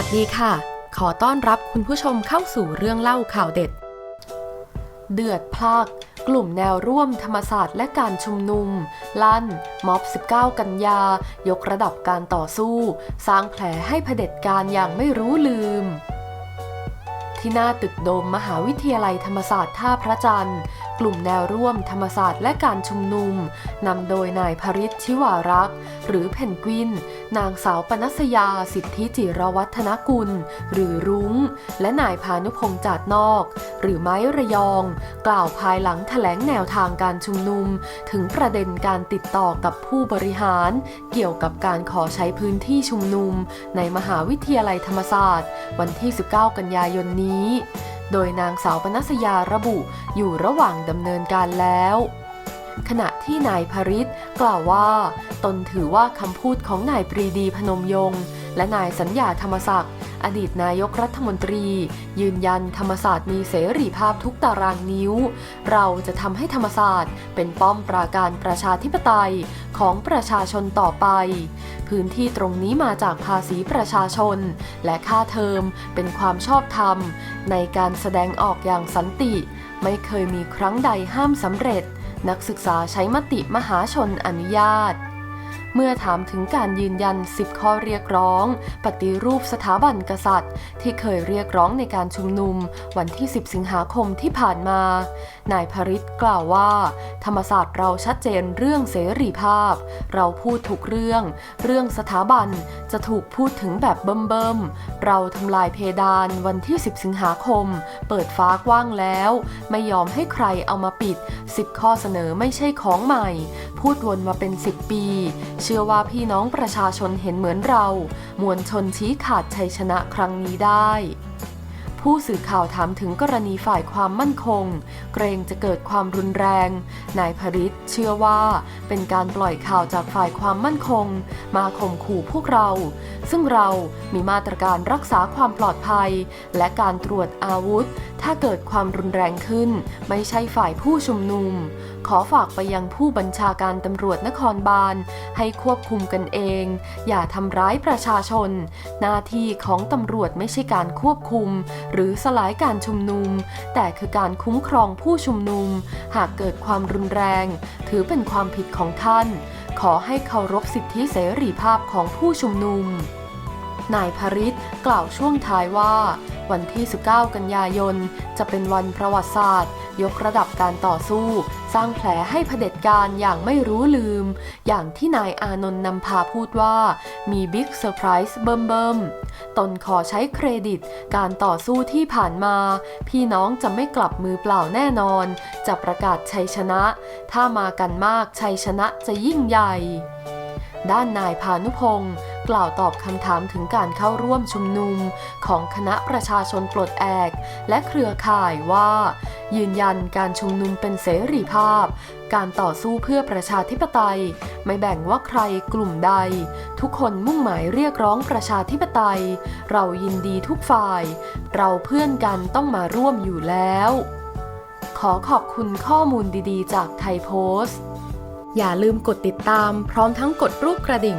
ัสดีค่ะ ขอต้อนรับคุณผู้ชมเข้าสู่เรื่องเล่าข่าวเด็ด เดือดพลากกลุ่มแนวร่วมธรรมศาสตร์และการชุมนุม ลั่น ม็อบ 19 กันยา ยกระดับการต่อสู้ สร้างแผลให้เผด็จการอย่างไม่รู้ลืมที่หน้าตึกโดมมหาวิทยาลัยธรรมศาสตร์ท่าพระจันทร์ กลุ่มแนวร่วมธรรมศาสตร์และการชุมนุมนำโดยนายพริชชิวารักษ์ หรือเพนกวิน นางสาวปนัสยาสิทธิจิรวัฒนกุล หรือรุง้ง และนายพานุพงษ์จาดนอก หรือไม้ระยอง กล่าวภายหลังแถลงแนวทางการชุมนุม ถึงประเด็นการติดต่อกับผู้บริหาร เกี่ยวกับการขอใช้พื้นที่ชุมนุม ในมหาวิทยาลัยธรรมศาสตร์ วันที่ 19 กันยายนนี้ โดยนางสาวปนัสยาระบุอยู่ระหว่างดำเนินการแล้ว ขณะที่นายพริตกล่าวว่า ตนถือว่าคำพูดของนายปรีดีพนมยงค์และนายสัญญาธรรมศักดิ์ อดีตนายกรัฐมนตรี ยืนยันธรรมศาสตร์มีเสรีภาพทุกตารางนิ้ว เราจะทำให้ธรรมศาสตร์ เป็นป้อมปราการประชาธิปไตยของประชาชนต่อไป พื้นที่ตรงนี้มาจากภาษีประชาชน และค่าเทอมเป็นความชอบธรรม ในการแสดงออกอย่างสันติ ไม่เคยมีครั้งใดห้ามสำเร็จ นักศึกษาใช้มติมหาชนอนุญาตเมื่อถามถึงการยืนยัน 10 ข้อเรียกร้อง ปฏิรูปสถาบันกษัตริย์ ที่เคยเรียกร้องในการชุมนุม วันที่ 10 สิงหาคมที่ผ่านมา นายพริตกล่าวว่า ธรรมศาสตร์เราชัดเจนเรื่องเสรีภาพ เราพูดทุกเรื่อง เรื่องสถาบันจะถูกพูดถึงแบบเบิ่มๆ เราทำลายเพดานวันที่ 10 สิงหาคม เปิดฟ้ากว้างแล้ว ไม่ยอมให้ใครเอามาปิด 10 ข้อเสนอไม่ใช่ของใหม่ พูดวนมาเป็น 10 ปีเชื่อว่าพี่น้องประชาชนเห็นเหมือนเรา มวลชนชี้ขาดชัยชนะครั้งนี้ได้ ผู้สื่อข่าวถามถึงกรณีฝ่ายความมั่นคง เกรงจะเกิดความรุนแรง นายพริตเชื่อว่าเป็นการปล่อยข่าวจากฝ่ายความมั่นคง มาข่มขู่พวกเรา ซึ่งเรามีมาตรการรักษาความปลอดภัย และการตรวจอาวุธ ถ้าเกิดความรุนแรงขึ้น ไม่ใช่ฝ่ายผู้ชุมนุม ขอฝากไปยังผู้บัญชาการตำรวจนครบาล ให้ควบคุมกันเอง อย่าทำร้ายประชาชน หน้าที่ของตำรวจไม่ใช่การควบคุม หรือสลายการชุมนุม แต่คือการคุ้มครองผู้ชุมนุม หากเกิดความรุนแรง ถือเป็นความผิดของท่าน ขอให้เคารพสิทธิเสรีภาพของผู้ชุมนุม นายพริตกล่าวช่วงท้ายว่า วันที่ 19 กันยายน จะเป็นวันประวัติศาสตร์ ยกระดับการต่อสู้ สร้างแผลให้เผด็จการอย่างไม่รู้ลืม อย่างที่นายอานนท์นำพาพูดว่า มีบิ๊กเซอร์ไพรส์เบิ่มเบิ่มตนขอใช้เครดิต การต่อสู้ที่ผ่านมา พี่น้องจะไม่กลับมือเปล่าแน่นอน จะประกาศชัยชนะ ถ้ามากันมากชัยชนะจะยิ่งใหญ่ด้านนายพานุพงศ์ กล่าวตอบคำถามถึงการเข้าร่วมชุมนุมของคณะประชาชนปลดแอกและเครือข่ายว่า ยืนยันการชุมนุมเป็นเสรีภาพ การต่อสู้เพื่อประชาธิปไตย ไม่แบ่งว่าใครกลุ่มใด ทุกคนมุ่งหมายเรียกร้องประชาธิปไตย เรายินดีทุกฝ่าย เราเพื่อนกันต้องมาร่วมอยู่แล้ว ขอขอบคุณข้อมูลดีๆ จากไทยโพสต์อย่าลืมกดติดตามพร้อมทั้งกดรูปกระดิ่ง